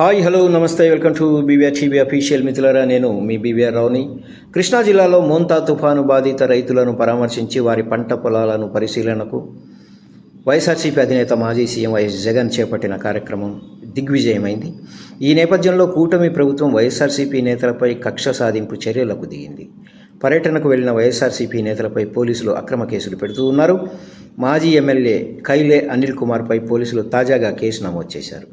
Hi hello నమస్తే welcome to BVR TV official మిత్రులరా నేను మీ బీవీఆర్ రావుని కృష్ణా జిల్లాలో మోంతా తుఫాను బాధిత రైతులను పరామర్శించి వారి పంట పొలాలను పరిశీలనకు వైఎస్ఆర్సీపీ అధినేత మాజీ సీఎం వైఎస్ జగన్ చేపట్టిన కార్యక్రమం దిగ్విజయమైంది. ఈ నేపథ్యంలో కూటమి ప్రభుత్వం వైఎస్ఆర్సీపీ నేతలపై కక్ష సాధింపు చర్యలకు దిగింది. పర్యటనకు వెళ్ళిన వైఎస్ఆర్సీపీ నేతలపై పోలీసులు అక్రమ కేసులు పెడుతూ ఉన్నారు. మాజీ ఎమ్మెల్యే కైలే అనిల్ కుమార్పై పోలీసులు తాజాగా కేసు నమోదు చేశారు.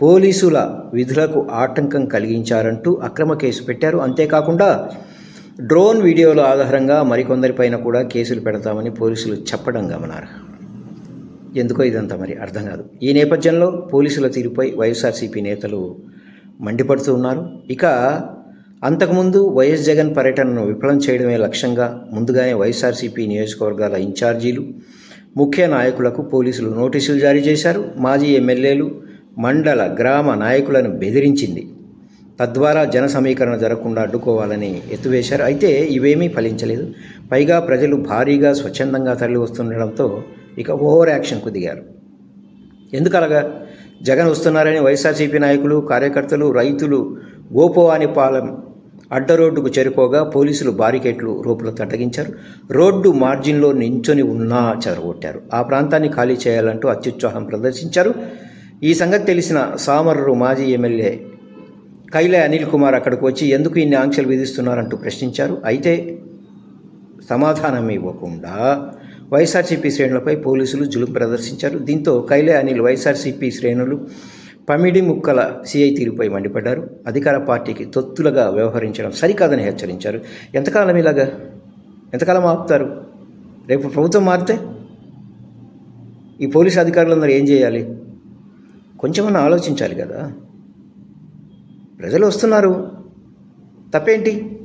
పోలీసుల విధులకు ఆటంకం కలిగించారంటూ అక్రమ కేసు పెట్టారు. అంతేకాకుండా డ్రోన్ వీడియోల ఆధారంగా మరికొందరిపైన కూడా కేసులు పెడతామని పోలీసులు చెప్పడం గమనారు ఎందుకో ఇదంతా మరి అర్థం కాదు. ఈ నేపథ్యంలో పోలీసుల తీరుపై వైఎస్ఆర్సీపీ నేతలు మండిపడుతూ ఉన్నారు. ఇక అంతకుముందు వైఎస్ జగన్ పర్యటనను విఫలం చేయడమే లక్ష్యంగా ముందుగానే వైఎస్ఆర్సీపీ నియోజకవర్గాల ఇన్ఛార్జీలు ముఖ్య నాయకులకు పోలీసులు నోటీసులు జారీ చేశారు. మాజీ ఎమ్మెల్యేలు మండల గ్రామ నాయకులను బెదిరించింది. తద్వారా జన సమీకరణ జరగకుండా అడ్డుకోవాలని ఎత్తువేశారు. అయితే ఇవేమీ ఫలించలేదు. పైగా ప్రజలు భారీగా స్వచ్ఛందంగా తరలి వస్తుండడంతో ఇక ఓవర్ యాక్షన్కు దిగారు. ఎందుకలగా? జగన్ వస్తున్నారని వైఎస్ఆర్సీపీ నాయకులు కార్యకర్తలు రైతులు గోపోవానిపాలెం అడ్డ రోడ్డుకు చేరుకోగా పోలీసులు బారికేట్లు రూపులు తట్టగించారు రోడ్డు మార్జిన్లో నించొని ఉన్నా చెదరగొట్టారు ఆ ప్రాంతాన్ని ఖాళీ చేయాలంటూ అత్యుత్సాహం ప్రదర్శించారు. ఈ సంగతి తెలిసిన సామర్రు మాజీ ఎమ్మెల్యే కైలే అనిల్ కుమార్ అక్కడికి వచ్చి ఎందుకు ఇన్ని ఆంక్షలు విధిస్తున్నారంటూ ప్రశ్నించారు. అయితే సమాధానం ఇవ్వకుండా వైఎస్ఆర్సీపీ శ్రేణులపై పోలీసులు జులుం ప్రదర్శించారు. దీంతో కైలే అనిల్ వైఎస్ఆర్సీపీ శ్రేణులు పమిడి ముక్కల సిఐ తీరుపై మండిపడ్డారు. అధికార పార్టీకి తొత్తులుగా వ్యవహరించడం సరికాదని హెచ్చరించారు. ఎంతకాలం ఇలాగా? ఎంతకాలం ఆపుతారు? రేపు ప్రభుత్వం మారితే ఈ పోలీసు అధికారులందరూ ఏం చేయాలి? కొంచెమన్నా ఆలోచించాలి కదా. ప్రజలు వస్తున్నారు. తప్పేంటి?